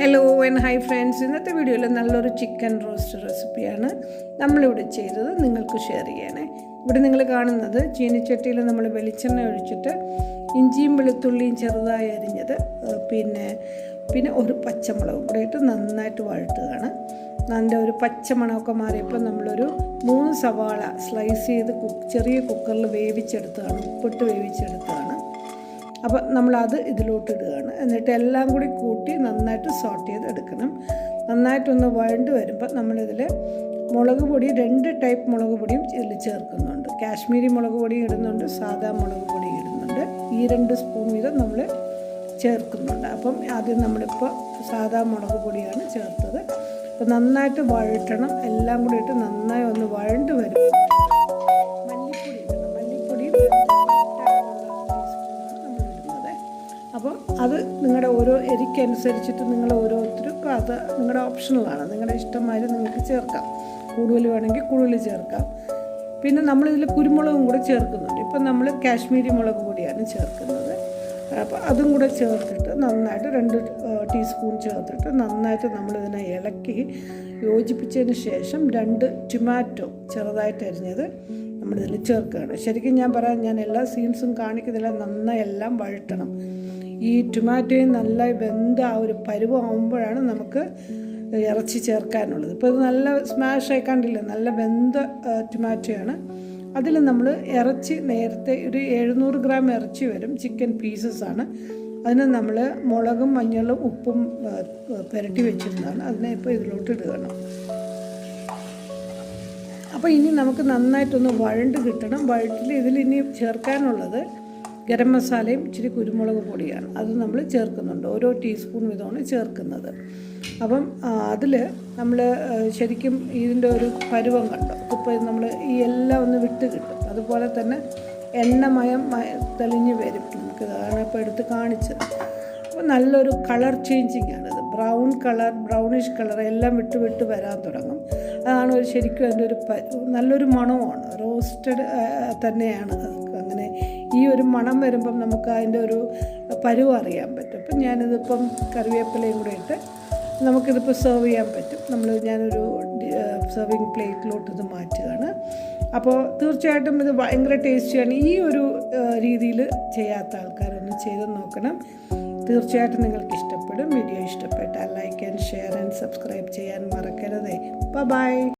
Hello and hi friends ഇന്നത്തെ വീഡിയോയിൽ നല്ലൊരു ചിക്കൻ റോസ്റ്റ് റെസിപ്പിയാണ് നമ്മളിവിടെ ചെയ്തത് നിങ്ങൾക്ക് ഷെയർ ചെയ്യണേ. ഇവിടെ നിങ്ങൾ കാണുന്നത് ചീനിച്ചട്ടിയിൽ നമ്മൾ വെളിച്ചെണ്ണ ഒഴിച്ചിട്ട് ഇഞ്ചിയും വെളുത്തുള്ളിയും ചെറുതായി അരിഞ്ഞത് പിന്നെ പിന്നെ ഒരു പച്ചമുളകും കൂടെ ഇട്ട് നന്നായിട്ട് വഴട്ടുകയാണ് നല്ല ഒരു പച്ചമണമൊക്കെ മാറിയപ്പോൾ നമ്മളൊരു മൂന്ന് സവാള സ്ലൈസ് ചെയ്ത് കുക്ക് ചെറിയ കുക്കറിൽ വേവിച്ചെടുത്തതാണ് ഉപ്പിട്ട് വേവിച്ചെടുത്തതാണ്. അപ്പോൾ നമ്മളത് ഇതിലോട്ട് ഇടുകയാണ് എന്നിട്ട് എല്ലാം കൂടി കൂട്ടി നന്നായിട്ട് സോട്ട് ചെയ്ത് എടുക്കണം. നന്നായിട്ടൊന്ന് വഴണ്ട് വരുമ്പോൾ നമ്മളിതിൽ മുളക് പൊടി രണ്ട് ടൈപ്പ് മുളക് പൊടിയും ഇതിൽ ചേർക്കുന്നുണ്ട്. കാശ്മീരി മുളക് പൊടി ഇടുന്നുണ്ട് സാധാ മുളക് പൊടി ഇടുന്നുണ്ട്. ഈ രണ്ട് സ്പൂൺ വീതം നമ്മൾ ചേർക്കുന്നുണ്ട്. അപ്പം ആദ്യം നമ്മളിപ്പോൾ സാദാ മുളക് പൊടിയാണ് ചേർത്തത്. അപ്പോൾ നന്നായിട്ട് വഴറ്റണം. എല്ലാം കൂടി ഇട്ട് നന്നായി ഒന്ന് വഴണ്ട് വരും അത് നിങ്ങളുടെ ഓരോ എരിക്കനുസരിച്ചിട്ട് നിങ്ങൾ ഓരോരുത്തരും അത് നിങ്ങളുടെ ഓപ്ഷണലാണ് നിങ്ങളുടെ ഇഷ്ടമാതിരി നിങ്ങൾക്ക് ചേർക്കാം. കൂടുതൽ വേണമെങ്കിൽ കൂടുതൽ ചേർക്കാം. പിന്നെ നമ്മളിതിൽ കുരുമുളകും കൂടെ ചേർക്കുന്നുണ്ട്. ഇപ്പം നമ്മൾ കാശ്മീരി മുളക് കൂടിയാണ് ചേർക്കുന്നത്. അപ്പോൾ അതും കൂടെ ചേർത്തിട്ട് നന്നായിട്ട് രണ്ട് ടീസ്പൂൺ ചേർത്തിട്ട് നന്നായിട്ട് നമ്മളിതിനെ ഇളക്കി യോജിപ്പിച്ചതിന് ശേഷം രണ്ട് ടൊമാറ്റോ ചെറുതായിട്ട് അരിഞ്ഞത് നമ്മളിതിൽ ചേർക്കുകയാണ്. ശരിക്കും ഞാൻ പറയാം ഞാൻ എല്ലാ സീൻസും കാണിക്കുന്നില്ല നന്നായി എല്ലാം വഴറ്റണം. ഈ ടൊമാറ്റോയും നല്ല വെന്ത ആ ഒരു പരുവമാകുമ്പോഴാണ് നമുക്ക് ഇറച്ചി ചേർക്കാനുള്ളത്. ഇപ്പോൾ ഇത് നല്ല സ്മാഷ് ആയിക്കാണ്ടില്ല നല്ല വെന്ത ടൊമാറ്റോയാണ് അതിൽ നമ്മൾ ഇറച്ചി നേരത്തെ ഒരു എഴുന്നൂറ് ഗ്രാം ഇറച്ചി വരും ചിക്കൻ പീസസ് ആണ്. അതിന് നമ്മൾ മുളകും മഞ്ഞളും ഉപ്പും പുരട്ടി വെച്ചിരുന്നതാണ്. അതിനെ ഇപ്പോൾ ഇതിലോട്ട് ഇടുകയാണ്. അപ്പോൾ ഇനി നമുക്ക് നന്നായിട്ടൊന്ന് വഴണ്ട് കിട്ടണം. വഴറ്റിൽ ഇതിൽ ഇനി ചേർക്കാനുള്ളത് ഗരം മസാലയും ഇച്ചിരി കുരുമുളക് പൊടിയാണ്. അത് നമ്മൾ ചേർക്കുന്നുണ്ട്. ഓരോ ടീസ്പൂൺ വീതമാണ് ചേർക്കുന്നത്. അപ്പം അതിൽ നമ്മൾ ശരിക്കും ഇതിന്റെ ഒരു പരുവം കണ്ടു? ഇപ്പോൾ നമ്മൾ ഈ എല്ലാം ഒന്ന് വിട്ട് കിട്ടും. അതുപോലെ തന്നെ എണ്ണമയം മയ- തെളിഞ്ഞ് വരും. നമുക്ക് ഇതാണ് ഇപ്പോൾ എടുത്ത് കാണിച്ചത്. അപ്പോൾ നല്ലൊരു കളർ ചേഞ്ചിങ് ആണിത് ബ്രൗൺ കളർ ബ്രൗണിഷ് കളർ എല്ലാം വിട്ട് വിട്ട് വരാൻ തുടങ്ങും. അതാണ് ഒരു ശരിക്കും അതിന്റെ ഒരു നല്ലൊരു മണമാണ് റോസ്റ്റഡ് തന്നെയാണ് അത്. ഈ ഒരു മണം വരുമ്പം നമുക്ക് അതിന്റെ ഒരു പരുവ് അറിയാൻ പറ്റും. അപ്പം ഞാനിതിപ്പം കറിവേപ്പിലയും കൂടെ ഇട്ട് നമുക്കിതിപ്പോൾ സെർവ് ചെയ്യാൻ പറ്റും. നമ്മൾ ഞാനൊരു സെർവിങ് പ്ലേറ്റിലോട്ട് ഇത് മാറ്റുകയാണ്. അപ്പോൾ തീർച്ചയായിട്ടും ഇത് ഭയങ്കര ടേസ്റ്റിയാണ്. ഈ ഒരു രീതിയിൽ ചെയ്യാത്ത ആൾക്കാരൊന്ന് ചെയ്ത് നോക്കണം. തീർച്ചയായിട്ടും നിങ്ങൾക്ക് ഇഷ്ടപ്പെടും. വീഡിയോ ഇഷ്ടപ്പെട്ടാൽ like and share and subscribe ചെയ്യാൻ മറക്കരുതേ. ബൈ